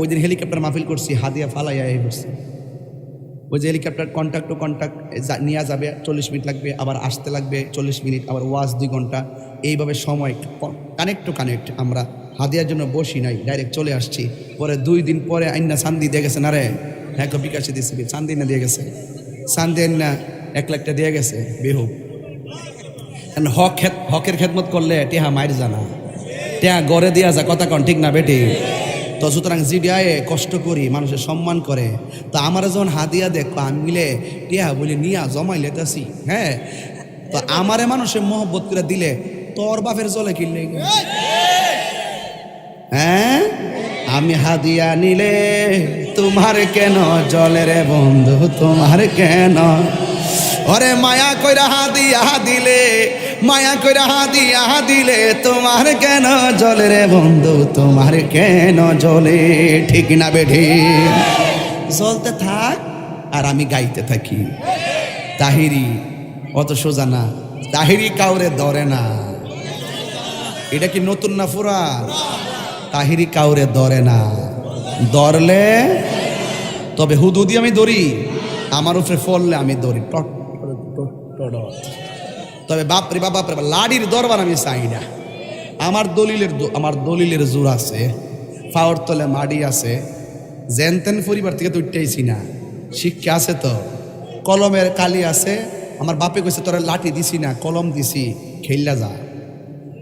ওই দিন হেলিকপ্টার মাহফিল করছি হাদিয়া ফালাইয়া এই করছি। ওই যে হেলিকপ্টার কন্ট্যাক্ট টু কন্ট্যাক্ট নিয়ে যাবে, চল্লিশ মিনিট লাগবে, আবার আসতে লাগবে চল্লিশ মিনিট, আবার ওয়াজ দুই ঘণ্টা। এইভাবে সময় কানেক্ট টু কানেক্ট আমরা হাদিয়ার জন্য বসি নাই ডাইরেক্ট চলে আসছি। পরে দুই দিন পরে আইনা সান্দি দিয়ে গেছে, না রে? হ্যাঁ বিকাশে দিয়েছে সান্দি না দিয়ে গেছে। সান্দি না এক লাখটা দিয়ে গেছে বেহু হক। হকের খেদমত করলে টেহা মায়ের জানা। টেহা গড়ে দিয়া যা, কথা কন, ঠিক না, বেটি? তো সুতরাং জি জিডিআয়ে কষ্ট করি, মানুষের সম্মান করে। তো আমার যখন হাদিয়া দেখো আমি মিলে টিয়া বলি নিয়া জমাই লেতাছি। হ্যাঁ? তো আমারে মানুষের মহব্বত করে দিলে, তোর বাপের জলে কিনলে হ্যাঁ? আমি হাদিয়া নিলে তোমার কেন জলে রে বন্ধু, তোমার কেন? ওরে মায়া কইরা হাদিয়া দিলে মায়া কইরা হাদিয়া দিলে তোমার কেন জলে রে বন্ধু? তোমার কেন জলে? ঠিক না বেঠি। জ্বলতে থাক আর আমি গাইতে থাকি। তাহিরি, অত সোজা না। তাহিরি কাউরে ধরে না। এটা কি নতুন না ফুরা? তাহিরি কাউরে ধরে না। ধরলে তবে হুদুদি আমি ধরি, আমার উপরে ফললে আমি ধরি। টট টট। তবে বাপরে বাপ বাপরে বাপ, লাডির দরবার আমি চাই না। আমার দলিলের আমার দলিলের জোর আছে ফাওয়ার তলে মাডি আছে জেন তেন পরিবার থেকে তো উঠতেইছি না। শিক্ষা আছে তো কলমের কালি আছে আমার বাপে কইছে তোরা লাঠি দিছি না কলম দিছি খেললা যা।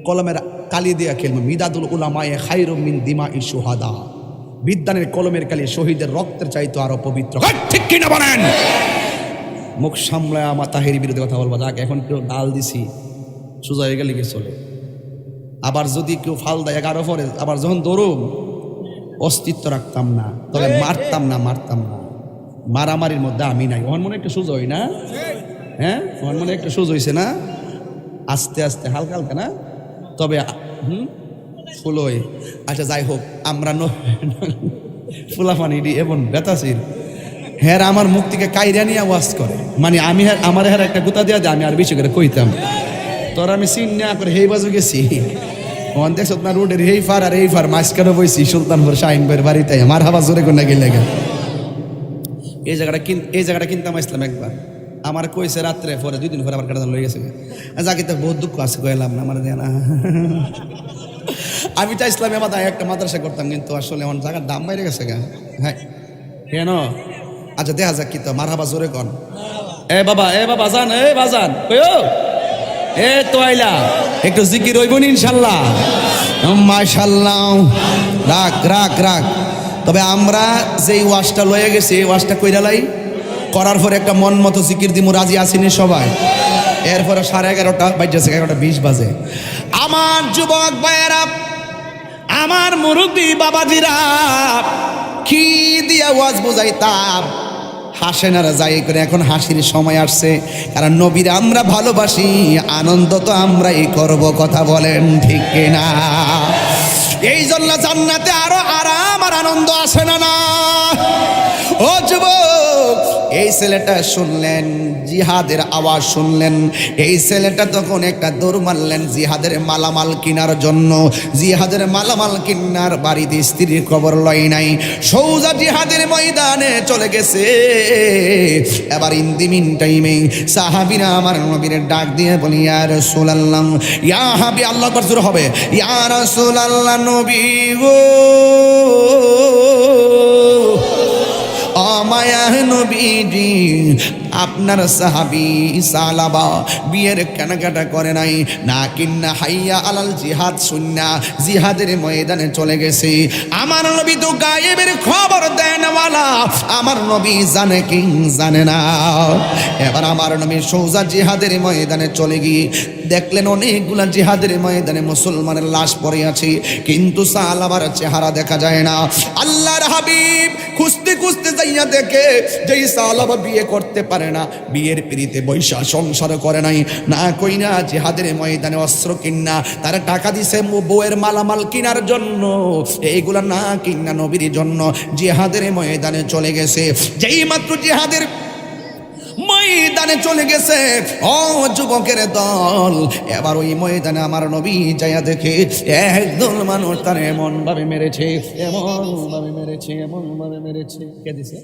কলমের কালি দিয়া খেলব মিদাদুল উলামায়ে খাইরু মিন দিমা ই সুহাদা বিদ্যানের কলমের কালি শহীদের রক্তের চাইতো আরও পবিত্র। হয়, ঠিক কিনা বলেন? মুখ সামলায় আমার তাহের বিরুদ্ধে কথা বলব। যাক এখন কেউ ডাল দিছি সোজা হয়ে গেলে চলে? আবার যদি কেউ ফাল দেয় এগারো পরে আবার যখন দৌড়ুম অস্তিত্ব রাখতাম না তবে মারতাম না মারতাম না। মারামারির মধ্যে আমি নাই। ওর মনে একটু হই না? হ্যাঁ? ওর মনে একটু সোজা হয়েছে না? আস্তে আস্তে হালকা হালকা না? তবে হুম? ফুলই আচ্ছা যাই হোক আমরা ন ফুলাফানি এবং বেতাসির হ্যাঁ আমার মুখ থেকে কাইরা নিয়ে ওয়াজ করে। মানে আমি হ্যাঁ আমার হ্যাঁ একটা গুতা দেওয়া যায়, আমি আর বেশি করে কইতাম। তোর আমি সিন না করে হেই বাজু গেছি। ওখান দেখছ না, রোডের হেই ফার আর এই ফার, মাঝখানে বইছি, সুলতানপুর শাহিন ভাইয়ের বাড়িতে। আমার হাবা জোরে কোনা গেলে গেল এই জায়গাটা কিন এই জায়গাটা কিনতাম আসলাম একবার। আমার কইছে রাত্রে, পরে দুই দিন পরে আবার কাটা লয়ে গেছে যাকে তো বহুত দুঃখ আছে কইলাম না, আমার না। আমি চাইছিলাম তাই একটা মাদ্রাসা করতাম, কিন্তু আসলে আমার জায়গার দাম বাইরে গেছে গা। হ্যাঁ। কেন? আচ্ছা দেখা যাক কি তো মার হাবা জোরে কন। এ বাবা এ বাবা যান এ বাজান এ তো আইলা, একটু জিকির হইব নি ইনশাল্লাহ। মাশাল্লাহ। রাখ রাখ রাখ। তবে আমরা যেই ওয়াশটা লয়ে গেছি, এই ওয়াশটা কইরা লাই। করার পরে একটা মন মতো জিকির দিমু, রাজি আসিনি সবাই। এরপরে সাড়ে এগারোটা বাজছে এগারোটা বিশ বাজে। আমার যুবক ভাইয়েরা, আমার মুরব্বী বাবাজিরা, কি দিয়া ওয়াজ বোঝাইতাম? হাসেন আর যাই করে, এখন হাসির সময় আসছে। কারণ নবীরা আমরা ভালোবাসি, আনন্দ তো আমরাই করব, কথা বলেন ঠিক না এই জন্য জান্নাতে আরও আরাম আর আনন্দ আসে না না? ও যুবক! এই ছেলেটা শুনলেন, জিহাদের আওয়াজ শুনলেন। এই ছেলেটা তখন একটা দৌড় মারলেন জিহাদের মালামাল কিনার জন্য। জিহাদের মালামাল কিনার বাড়িতে স্ত্রীর খবর লয় নাই। সৌজা জিহাদের ময়দানে চলে গেছে। এবার ইন দি মিন টাইমে সাহাবিরা আমার নবীর ডাক দিয়ে বলি, ইয়া রাসূলুল্লাহ, ইয়া হাবি আল্লাহ করজুর হবে। ইয়া রাসূলুল্লাহ নবী গো। নবীজি আপনার সাহাবি সালাবা বিয়ের কেনাকাটা করে নাই। না কিন্না হাইয়া আলাল জিহাদ শুননা জিহাদের ময়দানে চলে গেছে। আমার নবী তো গায়েবের খবর দেন আমার নবী জানে কি জানে না। এবার আমার নবী সৌজা জিহাদের ময়দানে চলে গিয়ে দেখলেন অনেকগুলা জিহাদের ময়দানে মুসলমানের লাশ পড়ে আছে, কিন্তু সালাবার চেহারা দেখা যায় না। আল্লাহর হাবিব খুঁজতে খুঁজতে যাইয়া দেখে যে সালাবা বিয়ে করতে পারে না, বিয়ের পিড়িতে বৈশা সংসার করে নাই। না কই না জিহাদের ময়দানে অস্ত্র কিনা তারা টাকা দিছে বউয়ের মালামাল কিনার জন্য। এইগুলা না কিনা নবীর জন্য, জিহাদের ময়দানে চলে গেছে। যেই মাত্র জিহাদের ময়দানে চলে গেছে, ও যুবকের দল, এবার ওই ময়দানে আমার নবী যাইয়া দেখে, একদল মানুষ তার এমন ভাবে মেরেছে এমন ভাবে মেরেছে এমন ভাবে মেরেছে। কে দিছে?